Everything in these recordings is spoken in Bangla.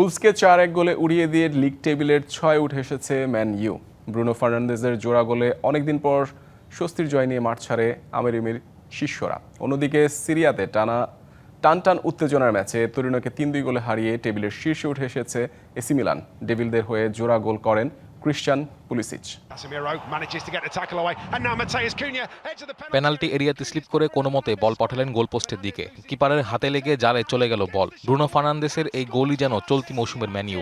উলসকে চার এক গোলে উড়িয়ে দিয়ে লিগ টেবিলের ছয় উঠে এসেছে ম্যান ইউ। ব্রুনো ফার্নান্দেজের জোড়া গোলে অনেকদিন পর স্বস্তির জয় নিয়ে মাঠ ছাড়ে আমেরিমির শিষ্যরা। অন্যদিকে সিরিয়াতে টানা টান টান উত্তেজনার ম্যাচে তরুণকে তিন দুই গোলে হারিয়ে টেবিলের শীর্ষে উঠে এসেছে এসি মিলান। ডেভিলদের হয়ে জোড়া গোল করেন Christian Pulisic Casemiro manages to get the tackle away, and now Mateus Cunha heads to the penalty. Penalty এরিয়াতে স্লিপ করে কোনো মতে বল পাঠালেন গোলপোস্টের দিকে কিপারের হাতে লেগে জালে চলে গেল বল ব্রুনো ফার্নান্দেসের এই গোলই যেন চলতি মৌসুমের ম্যানিউ.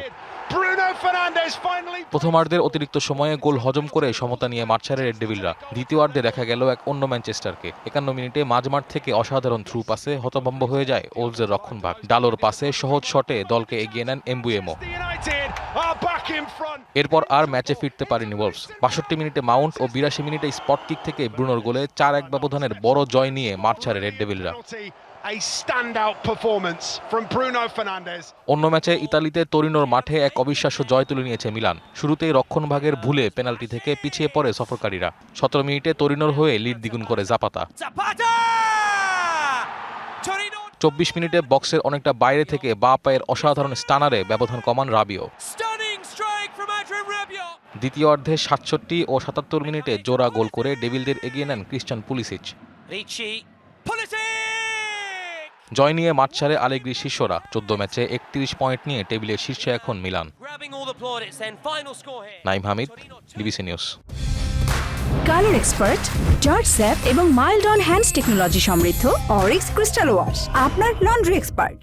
প্রথমার্ধের অতিরিক্ত সময়ে গোল হজম করে সমতা নিয়ে মাঠ ছাড়ে রেড ডেভিলরা। দ্বিতীয়ার্ধে দেখা গেল এক অন্য ম্যানচেস্টারকে। একান্ন মিনিটে মাঝমাঠ থেকে অসাধারণ থ্রু পাসে হতভম্ব হয়ে যায় ওলসের রক্ষণভাগ। ডালোর পাসে সহজ শটে দলকে এগিয়ে নেন এমবুয়েমো. এরপর আর ম্যাচে ফিরতে পারেনি ওলস। বাষট্টি মিনিটে মাউন্ট ও বিরাশি মিনিটে স্পট কিক থেকে ব্রুনোর গোলে চার এক ব্যবধানের বড় জয় নিয়ে মাঠ ছাড়ে রেড ডেভিলরা। Penalty, a standout performance from Bruno Fernandes. অন্য ম্যাচে ইতালিতে তরিনোর মাঠে এক অবিশ্বাস্য জয় তুলে নিয়েছে মিলান শুরুতেই রক্ষণভাগের ভুলে পেনাল্টি থেকে পিছিয়ে পড়ে সফরকারীরা সতেরো মিনিটে তরিনোর হয়ে লিড দ্বিগুণ করে জাপাতা চব্বিশ মিনিটে বক্সের অনেকটা বাইরে থেকে বা পায়ের অসাধারণ স্টানারে ব্যবধান কমান Rabiot stunning strike from Adrian Rabiot. দ্বিতীয় অর্ধে সাতষট্টি ও সাতাত্তর মিনিটে জোড়া গোল করে ডেভিলদের এগিয়ে নেন ক্রিশ্চান পুলিসিচ! জয় নিয়ে মাঠ ছাড়ে আলেগ্রি শিষ্যরা। চোদ্দ ম্যাচে একত্রিশ পয়েন্ট নিয়ে টেবিলের শীর্ষে এখন Milan. Naim Hamid BBC news. Colour expert George স্যাপ এবং মাইল্ড অন হ্যান্ডস টেকনোলজি সমৃদ্ধ অরিক্স ক্রিস্টাল ওয়াশ আপনার লন্ড্রি এক্সপার্ট।